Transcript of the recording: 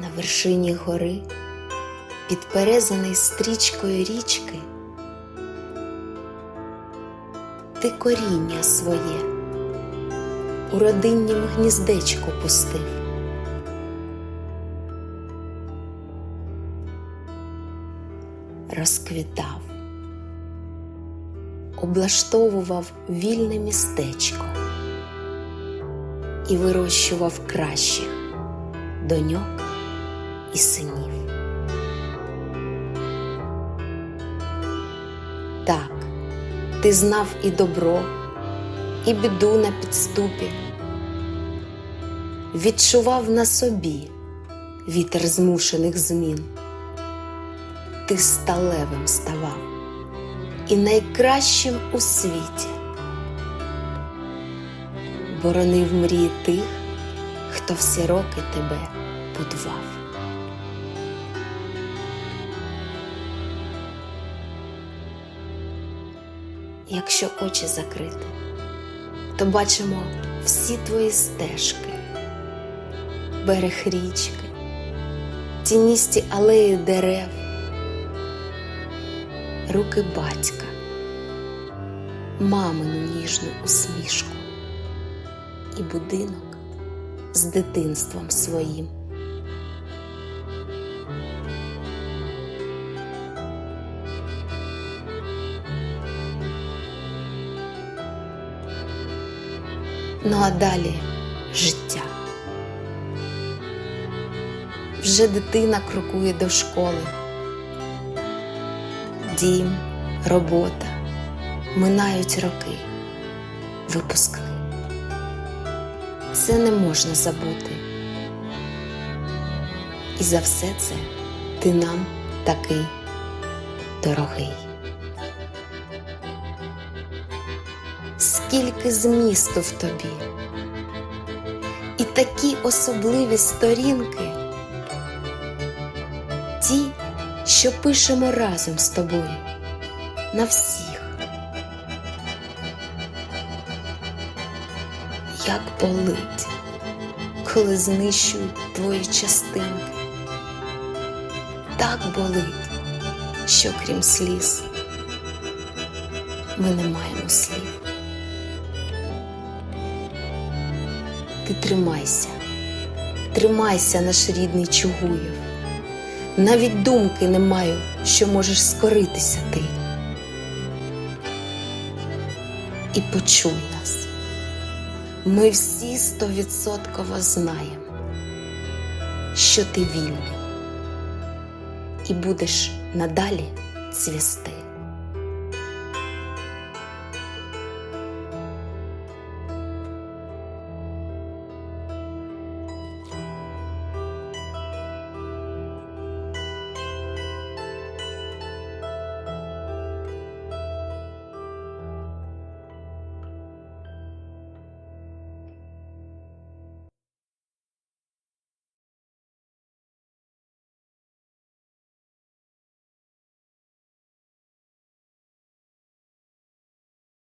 На вершині гори, підперезаний стрічкою річки, ти коріння своє у родиннім гніздечку пустив. Розквітав, облаштовував вільне містечко і вирощував кращих доньок і синів. Так, ти знав і добро, і біду на підступі, відчував на собі вітер змушених змін. Ти сталевим ставав і найкращим у світі. Боронив мрії тих, хто всі роки тебе будував. Якщо очі закрити, то бачимо всі твої стежки, берег річки, тіністі алеї дерев, руки батька, мамину ніжну усмішку і будинок з дитинством своїм. Ну а далі життя. Вже дитина крокує до школи. Дім, робота, минають роки, випускний. Це не можна забути. І за все це ти нам такий дорогий. Скільки змісту в тобі, і такі особливі сторінки, ті, що пишемо разом з тобою на всіх. Як болить, коли знищують твої частинки. Так болить, що крім сліз ми не маємо слів. Ти тримайся, тримайся, наш рідний Чугуєв. Навіть думки не маю, що можеш скоритися ти. І почуй нас. Ми всі стовідсотково знаємо, що ти вільний і будеш надалі цвісти.